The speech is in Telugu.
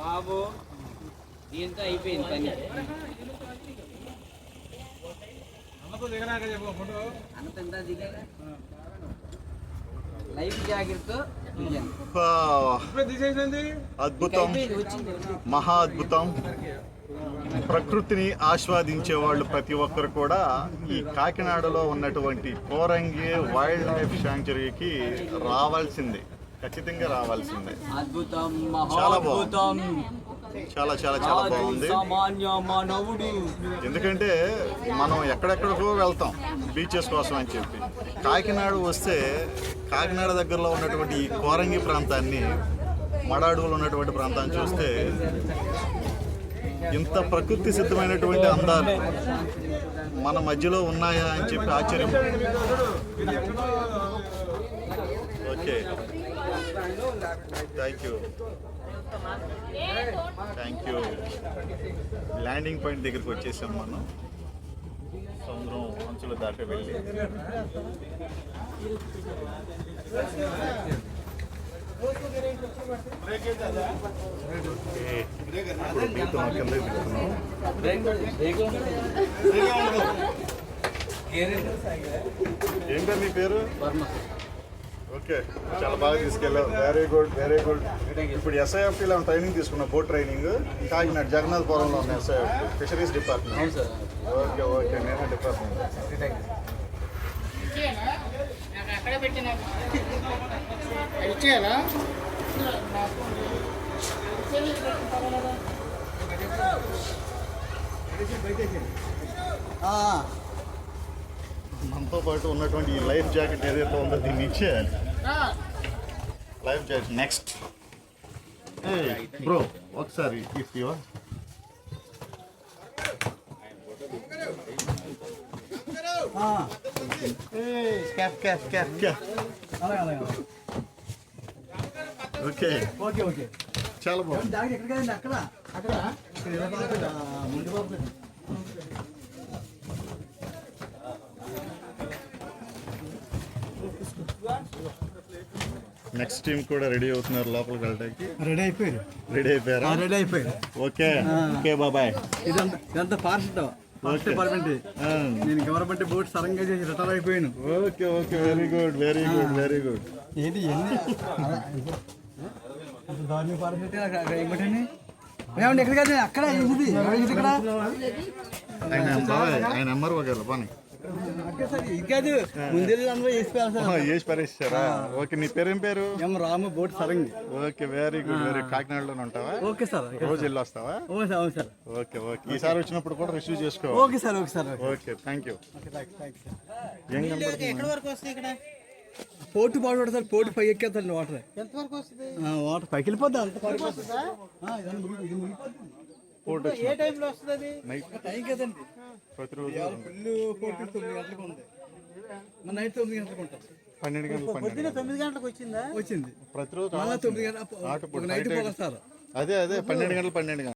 బాబు దీంతో అయిపోయింది పని. లైఫ్ అద్భుతం. మహా అద్భుతం. ప్రకృతిని ఆస్వాదించే వాళ్ళు ప్రతి ఒక్కరు కూడా ఈ కాకినాడలో ఉన్నటువంటి కోరంగి వైల్డ్ లైఫ్ శాంక్చురీకి రావాల్సిందే. ఖచ్చితంగా రావాల్సిందే. అద్భుతం చాలా మహాద్భుతం. చాలా చాలా చాలా బాగుంది. మానవుడు. ఎందుకంటే మనం ఎక్కడెక్కడికో వెళ్తాం బీచెస్ కోసం అని చెప్పి. కాకినాడ వస్తే కాకినాడ దగ్గరలో ఉన్నటువంటి ఈ కోరంగి ప్రాంతాన్ని మడ అడవులు ఉన్నటువంటి ప్రాంతాన్ని చూస్తే ఇంత ప్రకృతి సిద్ధమైనటువంటి అందాలు మన మధ్యలో ఉన్నాయా అని చెప్పి ఆశ్చర్యం. Okay. Thank you thank you landing point దగ్గరికి వచ్చేసాం మనం సముద్రం అంచులు దాటి వెళ్ళి ఓకే. ఏంటో మీ పేరు ఓకే. చాలా బాగా తీసుకెళ్ళావు. వెరీ గుడ్ వెరీ గుడ్ ఇప్పుడు ఎస్ఐఎఫ్టీలో ట్రైనింగ్ తీసుకున్నా బోట్ ట్రైనింగ్ కాకినాడ జగన్నాథపురంలో ఉన్న SIFT fisheries department okay okay. నేనే డిపార్ట్మెంట్ మనతో పాటు ఉన్నటువంటి ఈ లైఫ్ జాకెట్ ఏదైతే ఉందో దీన్ని ఇచ్చేయాలి. Life jacket next. బ్రో ఒకసారి క్యాప్ ఓకే. Okay okay. చాలా బాగుంది. అక్కడ అక్కడ. ముందు బాగుంది. నెక్స్ట్ టీం కూడా రెడీ అవుతున్నారు లోపలికి వెళ్ళడానికి. రెడీ అయిపోయారు. రెడీ అయిపోయారా? రెడీ అయిపోయారు. ఓకే. ఓకే బాబాయ్. ఇదంతా డిపార్ట్మెంట్. నేను గవర్నమెంట్ బోట్ సరంగా చేసి రిటైర్ అయిపోయాను. Okay okay. Very good very good very good ఏంటి ఎన్ని? దాని ఫారెస్ట్ ఏమిటండి ఏమండి ఎక్కడ కాదు అక్కడ ఇక్కడ. ఆయన బాబాయ్ ఆయన నెంబర్ వగేరు పని. ఏసి పరేసారా ఓకే నీ పేరేం పేరు? ఎం రాము బోట్ సరంగి. ఓకే వెరీ గుడ్ వెరీ కాకినాడలోనే ఉంటావా? ఓకే సార్ రోజు వెళ్ళి వస్తావా? Okay sir okay sir. Okay okay. ఈసారి వచ్చినప్పుడు కూడా రిసీవ్ చేసుకో. Okay sir okay sir okay. Thank you. Okay thank thank sir. ఏం కనపడుతుంది వరకు వస్తాయి ఇక్కడ? పోటు పాడు సార్ పోటు పై ఎక్కేస్తాండి వాటర్. ఎంత వరకు వస్తుంది? వాటర్ పైకి వెళ్ళిపోద్ది అంత. మునిగి- ఇది మునిగిపోద్ది. ఫోటో ఏ టైంలో వస్తుంది? అది నైట్ టైం కదండి. ప్రతిరోజు ఫుల్ తొమ్మిది గంటలకు ఉంది. మన నైట్ తొమ్మిది గంటలకు ఉంటుంది పన్నెండు గంటలు తొమ్మిది గంటలకు వచ్చిందా? వచ్చింది. ప్రతిరోజు మళ్ళీ తొమ్మిది గంటల నైట్ పోగొస్తారు. అదే అదే పన్నెండు గంటలు పన్నెండు గంటలు.